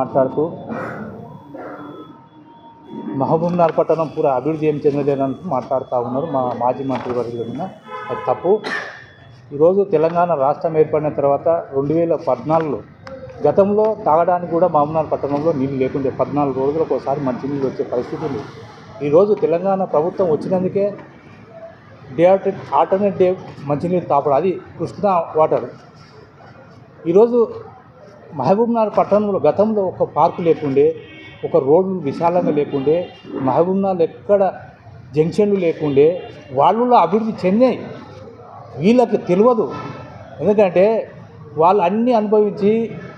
మాట్లాడుతూ మహబూబ్నగర్ పట్టణం పూరా అభివృద్ధి ఏం చెందలేదని మాట్లాడుతూ ఉన్నారు మా మాజీ మంత్రి వర్గం అది తప్పు. ఈరోజు తెలంగాణ రాష్ట్రం ఏర్పడిన తర్వాత రెండు వేల పద్నాలుగులో గతంలో తాగడానికి కూడా మహబూబ్నగర్ పట్టణంలో నీళ్ళు లేకుండే పద్నాలుగు రోజులకు ఒకసారి మంచినీళ్ళు వచ్చే పరిస్థితి ఉంది. ఈరోజు తెలంగాణ ప్రభుత్వం వచ్చినందుకే డే ఆల్టర్నేట్ డే మంచినీళ్ళు తాపడం అది కృష్ణా వాటర్. ఈరోజు మహబూబ్నగర్ పట్టణంలో గతంలో ఒక పార్కు లేకుండే ఒక రోడ్లు విశాలంగా లేకుండే మహబూబ్నగర్ ఎక్కడ జంక్షన్లు లేకుండే వాళ్ళలో అభివృద్ధి చెందాయి. వీళ్ళకి తెలియదు ఎందుకంటే వాళ్ళు అన్నీ అనుభవించి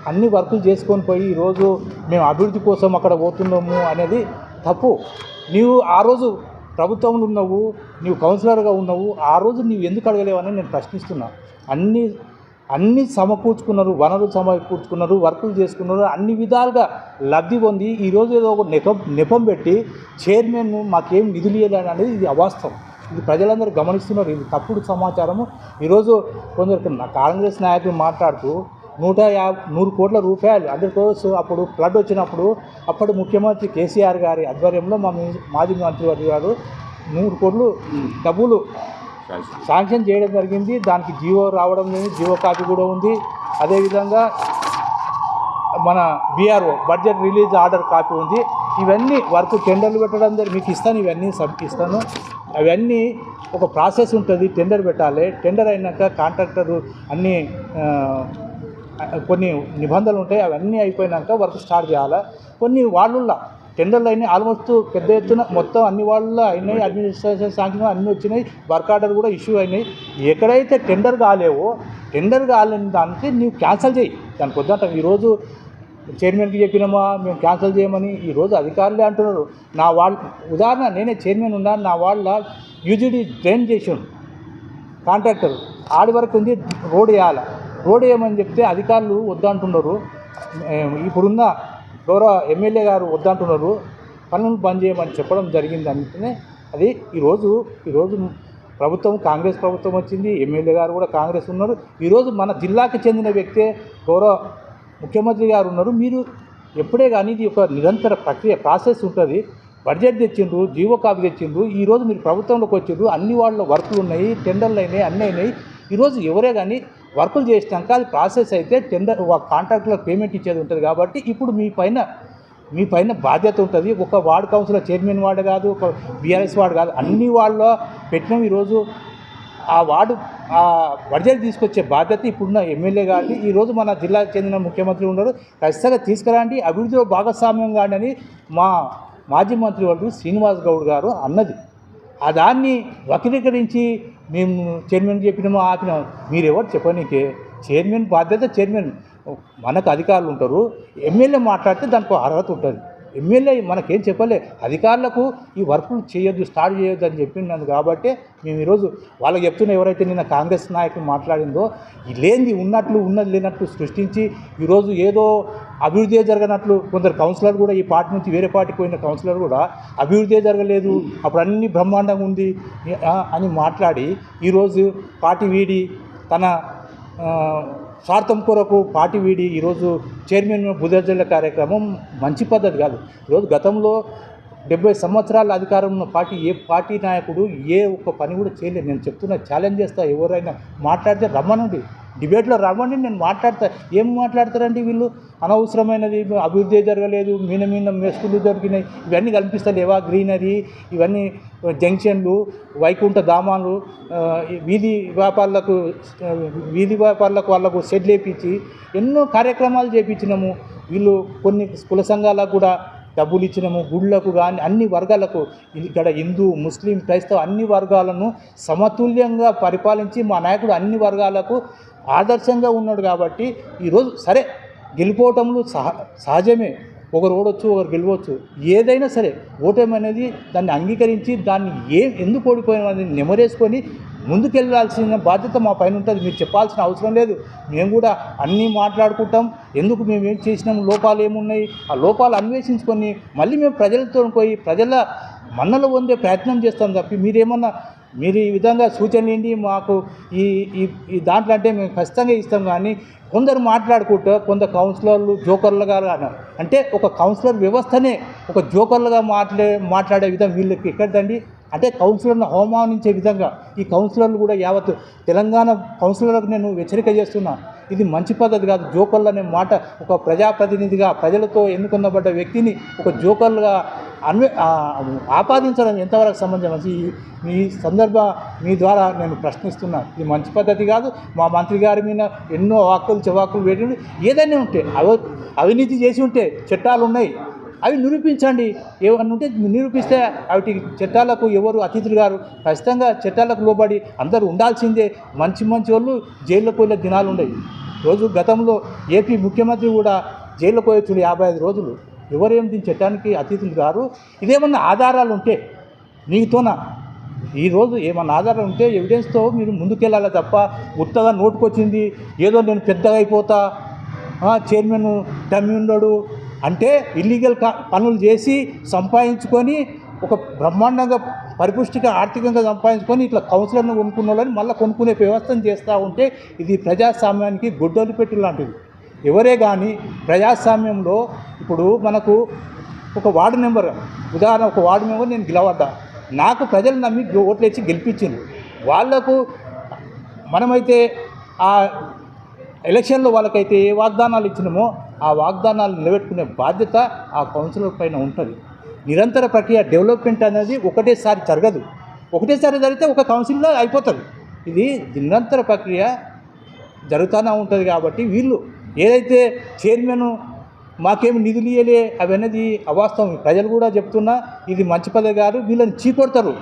అన్ని వర్కులు చేసుకొని పోయి ఈరోజు మేము అభివృద్ధి కోసం అక్కడ పోతున్నాము అనేది తప్పు. నీవు ఆ రోజు ప్రభుత్వంలో ఉన్నావు నీవు కౌన్సిలర్గా ఉన్నావు ఆ రోజు నీవు ఎందుకు అడగలేవని నేను ప్రశ్నిస్తున్నా. అన్ని అన్ని సమకూర్చుకున్నారు వనరులు సమకూర్చుకున్నారు వర్కులు చేసుకున్నారు అన్ని విధాలుగా లబ్ధి పొంది ఈరోజు ఏదో ఒక నెపం నెపం పెట్టి చైర్మన్ మాకేం నిధులు ఇవ్వలేదు అనేది ఇది అవాస్తవం. ఇది ప్రజలందరూ గమనిస్తున్నారు. ఇది తప్పుడు సమాచారము. ఈరోజు కొందరు కాంగ్రెస్ నాయకులు మాట్లాడుతూ నూట యాభై నూరు కోట్ల రూపాయలు హండ్రెడ్ క్రోర్స్ అప్పుడు ఫ్లడ్ వచ్చినప్పుడు అప్పటి ముఖ్యమంత్రి కేసీఆర్ గారి ఆధ్వర్యంలో మా మాజీ మంత్రి గారు నూరు కోట్లు డబ్బులు శాంక్షన్ చేయడం జరిగింది. దానికి జియో రావడం లేదు. జియో కాపీ కూడా ఉంది. అదేవిధంగా మన BRO budget release order copy ఉంది. ఇవన్నీ వర్క్ టెండర్లు పెట్టడం జరిగి మీకు ఇస్తాను. ఇవన్నీ సబ్ ఇస్తాను. అవన్నీ ఒక ప్రాసెస్ ఉంటుంది. టెండర్ పెట్టాలి. టెండర్ అయినాక కాంట్రాక్టర్ అన్నీ కొన్ని నిబంధనలు ఉంటాయి. అవన్నీ అయిపోయినాక వర్క్ స్టార్ట్ చేయాలి? కొన్ని వాళ్ళ టెండర్లు అయినాయి ఆల్మోస్ట్ పెద్ద ఎత్తున మొత్తం అన్ని వాళ్ళు అయినాయి అడ్మినిస్ట్రేషన్ శాంక్షన్ అన్నీ వచ్చినాయి వర్క్ ఆర్డర్ కూడా ఇష్యూ అయినాయి. ఎక్కడైతే టెండర్ కాలేవో టెండర్ కాలేని దానికి నీవు క్యాన్సిల్ చేయి. దానికి వద్దంట ఈరోజు చైర్మన్కి చెప్పినామా మేము క్యాన్సిల్ చేయమని ఈరోజు అధికారులే అంటున్నారు. నా వాళ్ళ ఉదాహరణ నేనే చైర్మన్ ఉన్నాను నా వాళ్ళ యూజీడీ డ్రైన్ చేసాను. కాంట్రాక్టర్ ఆడి వరకు ఉంది రోడ్ వేయాలి? రోడ్ వేయమని చెప్తే అధికారులు వద్దంటున్నారు. ఇప్పుడున్న గౌరవ ఎమ్మెల్యే గారు వద్దంటున్నారు పనులను బంద్ చేయమని చెప్పడం జరిగింది అంటేనే అది ఈరోజు ఈరోజు ప్రభుత్వం కాంగ్రెస్ ప్రభుత్వం వచ్చింది ఎమ్మెల్యే గారు కూడా కాంగ్రెస్ ఉన్నారు. ఈరోజు మన జిల్లాకి చెందిన వ్యక్తే గౌరవ ముఖ్యమంత్రి గారు ఉన్నారు. మీరు ఎప్పుడే కానీ ఇది ఒక నిరంతర ప్రక్రియ ప్రాసెస్ ఉంటుంది. బడ్జెట్ తెచ్చిండ్రు జీవో కాపీ తెచ్చిండ్రు ఈరోజు మీరు ప్రభుత్వంలోకి వచ్చిండ్రు అన్ని వాళ్ళ వర్కులు ఉన్నాయి టెండర్లు అయినాయి అన్నీ అయినాయి. ఈరోజు ఎవరే కానీ వర్కులు చేసినాక అది ప్రాసెస్ అయితే టెండర్ కాంట్రాక్ట్లో పేమెంట్ ఇచ్చేది ఉంటుంది కాబట్టి ఇప్పుడు మీ పైన మీ పైన బాధ్యత ఉంటుంది. ఒక వార్డ్ కౌన్సిలర్ చైర్మన్ వార్డు కాదు ఒక బీఆర్ఎస్ వార్డు కాదు అన్ని వాళ్ళ పెట్టినాం ఈరోజు. ఆ వార్డు ఆ బడ్జెట్ తీసుకొచ్చే బాధ్యత ఇప్పుడున్న ఎమ్మెల్యే గారిని ఈరోజు మన జిల్లాకు చెందిన ముఖ్యమంత్రి ఉన్నారు ఖచ్చితంగా తీసుకురండి. అభివృద్ధిలో భాగస్వామ్యం కాండి అని మా మాజీ మంత్రి వాళ్ళు శ్రీనివాస్ గౌడ్ గారు అన్నది. ఆ దాన్ని వక్రీకరించి మేము చైర్మన్ చెప్పినామో ఆపినాము మీరు ఎవరు చెప్పనీకే? చైర్మన్ బాధ్యత చైర్మన్. మనకు అధికారులు ఉంటారు. ఎమ్మెల్యే మాట్లాడితే దానికి అర్హత ఉంటుంది. ఎమ్మెల్యే మనకేం చెప్పలే. అధికారులకు ఈ వర్కులు చేయొద్దు స్టార్ట్ చేయొద్దు అని చెప్పినాను కాబట్టి మేము ఈరోజు వాళ్ళకి చెప్తున్న ఎవరైతే నిన్న కాంగ్రెస్ నాయకులు మాట్లాడిందో లేనిది ఉన్నట్లు ఉన్నది లేనట్లు సృష్టించి ఈరోజు ఏదో అభివృద్ధి జరగనట్లు కొందరు కౌన్సిలర్ కూడా ఈ పార్టీ నుంచి వేరే పార్టీకి పోయిన కౌన్సిలర్ కూడా అభివృద్ధి జరగలేదు అప్పుడు అన్ని బ్రహ్మాండంగా ఉంది అని మాట్లాడి ఈరోజు పార్టీ వీడి తన స్వార్థం కొరకు పార్టీ వీడి ఈరోజు చైర్మన్ బుధజల కార్యక్రమం మంచి పద్ధతి కాదు. ఈరోజు గతంలో డెబ్బై సంవత్సరాల అధికారం ఉన్న పార్టీ ఏ పార్టీ నాయకుడు ఏ ఒక్క పని కూడా చేయలేదు. నేను చెప్తున్నా ఛాలెంజ్ చేస్తా ఎవరైనా మాట్లాడితే రమ్మనండి. డిబేట్లో రమ్మండి నేను మాట్లాడతా ఏం మాట్లాడతారండి వీళ్ళు? అనవసరమైనది అభివృద్ధి జరగలేదు మీన మీన మెస్కులు దొరికినాయి. ఇవన్నీ కనిపిస్తలేవా గ్రీనరీ ఇవన్నీ జంక్షన్లు వైకుంఠ ధామాలు వీధి వ్యాపారులకు వీధి వ్యాపారులకు వాళ్ళకు షెడ్లు వేపించి ఎన్నో కార్యక్రమాలు చేపించినాము. వీళ్ళు కొన్ని కుల సంఘాలకు కూడా డబ్బులు ఇచ్చినాము గుళ్ళకు కానీ అన్ని వర్గాలకు ఇక్కడ హిందూ ముస్లిం క్రైస్తవ అన్ని వర్గాలను సమతుల్యంగా పరిపాలించి మా నాయకుడు అన్ని వర్గాలకు ఆదర్శంగా ఉన్నాడు కాబట్టి ఈరోజు సరే గెలిపోవటంలో సహ సహజమే. ఒకరు ఓడొచ్చు ఒకరు గెలవచ్చు. ఏదైనా సరే ఓటమి అనేది దాన్ని అంగీకరించి దాన్ని ఏం ఎందుకు ఓడిపోయిన అనేది నెమరేసుకొని ముందుకెళ్ళాల్సిన బాధ్యత మా పైన ఉంటుంది. మీరు చెప్పాల్సిన అవసరం లేదు. మేము కూడా అన్నీ మాట్లాడుకుంటాం. ఎందుకు మేము ఏం చేసినాం? లోపాలు ఏమున్నాయి? ఆ లోపాలు అన్వేషించుకొని మళ్ళీ మేము ప్రజలతో పోయి ప్రజల మన్నలు పొందే ప్రయత్నం చేస్తాం తప్పి మీరేమన్నా మీరు ఈ విధంగా సూచనలు ఏంటి? మాకు ఈ ఈ దాంట్లో అంటే మేము ఖచ్చితంగా ఇస్తాం కానీ కొందరు మాట్లాడుకుంటూ కొందరు కౌన్సిలర్లు జోకర్లుగా అంటే ఒక కౌన్సిలర్ వ్యవస్థనే ఒక జోకర్లుగా మాట్లాడే మాట్లాడే విధం వీళ్ళకి ఎక్కడదండి? అంటే కౌన్సిలర్ను అవమానించే విధంగా ఈ కౌన్సిలర్లు కూడా యావత్ తెలంగాణ కౌన్సిలర్లకు నేను హెచ్చరిక చేస్తున్నా. ఇది మంచి పద్ధతి కాదు. జోకర్లు అనే మాట ఒక ప్రజాప్రతినిధిగా ప్రజలతో ఎన్నుకున్నబడ్డ వ్యక్తిని ఒక జోకర్లుగా అన్వే ఆపాదించడం ఎంతవరకు సమంజసం ఈ మీ సందర్భ మీ ద్వారా నేను ప్రశ్నిస్తున్నా. ఇది మంచి పద్ధతి కాదు. మా మంత్రి గారి మీద ఎన్నో వాక్కులు చెవాకులు వేడి ఏదైనా ఉంటే అవ అవినీతి చేసి ఉంటే చట్టాలు ఉన్నాయి అవి నిరూపించండి. ఏమన్నా ఉంటే నిరూపిస్తే వాటి చట్టాలకు ఎవరు అతిథులు గారు ఖచ్చితంగా చట్టాలకు లోబడి అందరూ ఉండాల్సిందే. మంచి మంచి వాళ్ళు జైల్లో పోయిన దినాలు ఉండేవి. రోజు గతంలో ఏపీ ముఖ్యమంత్రి కూడా జైల్లో పోయొచ్చు యాభై ఐదు రోజులు. ఎవరేం దీని చట్టానికి అతిథులు గారు? ఇదేమన్నా ఆధారాలు ఉంటే మీతోన ఈరోజు ఏమన్నా ఆధారాలు ఉంటే ఎవిడెన్స్తో మీరు ముందుకెళ్ళాలి తప్ప ఉత్తగా నోటుకొచ్చింది. ఏదో నేను పెద్దగా అయిపోతా. చైర్మన్ డమ్మి ఉన్నాడు అంటే ఇల్లీగల్ పనులు చేసి సంపాదించుకొని ఒక బ్రహ్మాండంగా పరిపుష్టిగా ఆర్థికంగా సంపాదించుకొని ఇట్లా కౌన్సిలర్ను కొనుక్కున్న వాళ్ళని మళ్ళీ కొనుక్కునే వ్యవస్థను చేస్తూ ఉంటే ఇది ప్రజాస్వామ్యానికి గొడ్డలి పెట్టి లాంటిది. ఎవరే కానీ ప్రజాస్వామ్యంలో ఇప్పుడు మనకు ఒక వార్డు మెంబర్ ఉదాహరణ ఒక వార్డు మెంబర్ నేను గెలవద్దా? నాకు ప్రజలు నమ్మి ఓట్లు ఇచ్చి గెలిపించింది వాళ్ళకు మనమైతే ఆ ఎలక్షన్లో వాళ్ళకైతే ఏ వాగ్దానాలు ఇచ్చినామో ఆ వాగ్దానాలు నిలబెట్టుకునే బాధ్యత ఆ కౌన్సిలర్ పైన ఉంటుంది. నిరంతర ప్రక్రియ డెవలప్మెంట్ అనేది ఒకటేసారి జరగదు. ఒకటేసారి జరిగితే ఒక కౌన్సిల్లో అయిపోతుంది ఇది నిరంతర ప్రక్రియ జరుగుతూనే ఉంటుంది కాబట్టి వీళ్ళు ఏదైతే చైర్మన్ మాకేమి నిధులు ఇయ్యలే అవన్నది అవాస్తవం. ప్రజలు కూడా చెప్తున్నా ఇది మంచి పదవి కాదు వీళ్ళని చీకొడతారు.